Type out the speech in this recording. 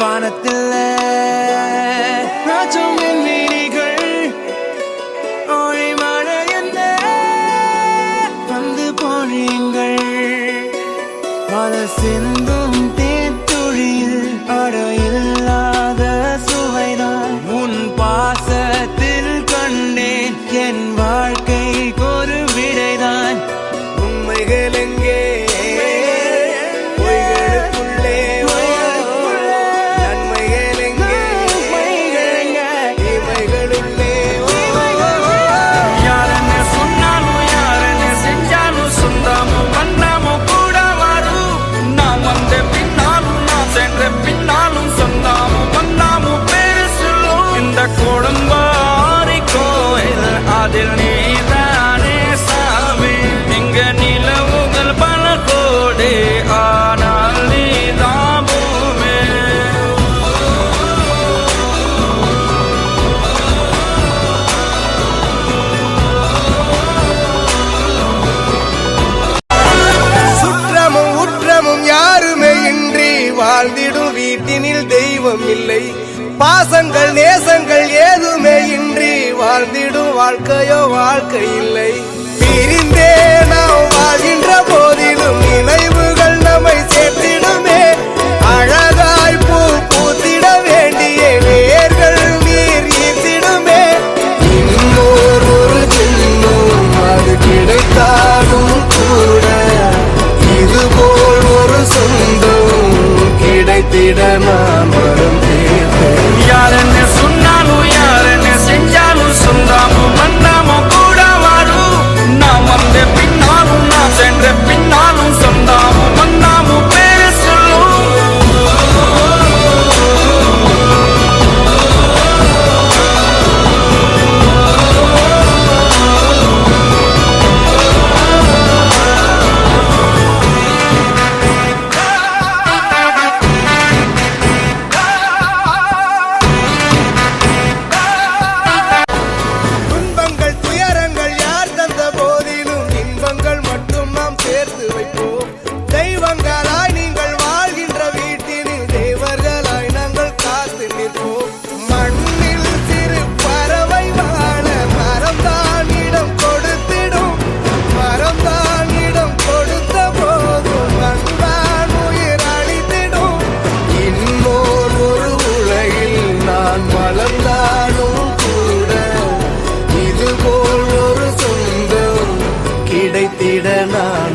வானத்தில் ராஜம் விழிகள் ஒளி என்ன? வந்து பொழியுங்கள் பல சிந்தும் தேத்துழியில் அடையில்லாத சுவைதான். உன் பாசத்தில் கண்டேன் என் அதில் நீதானே சாமி. இங்க நிலவுகள் பல கோடி ஆனால் நீதான் பூமி. சுற்றமும் உற்றமும் யாருமே இன்றி வாழ்ந்திடும் வீட்டினில் தெய்வம் இல்லை. பாசங்கள் நேசங்கள் வாழ்க்கையோ வாழ்க்கை இல்லை பிரிந்தே நாம் வாழ்கின்ற போதிலும் நினைவுகள் நம்மை சேர்த்திடுமே. அழகாய் பூ பூத்திட வேண்டிய நேர்கள் நீர் ஈர்த்திடுமே. இன்னோர் ஒரு ஜென்மம் அது கிடைத்தாலும் கூட இதுபோல் ஒரு சொந்தம் கிடைத்திட நாம். விட நான்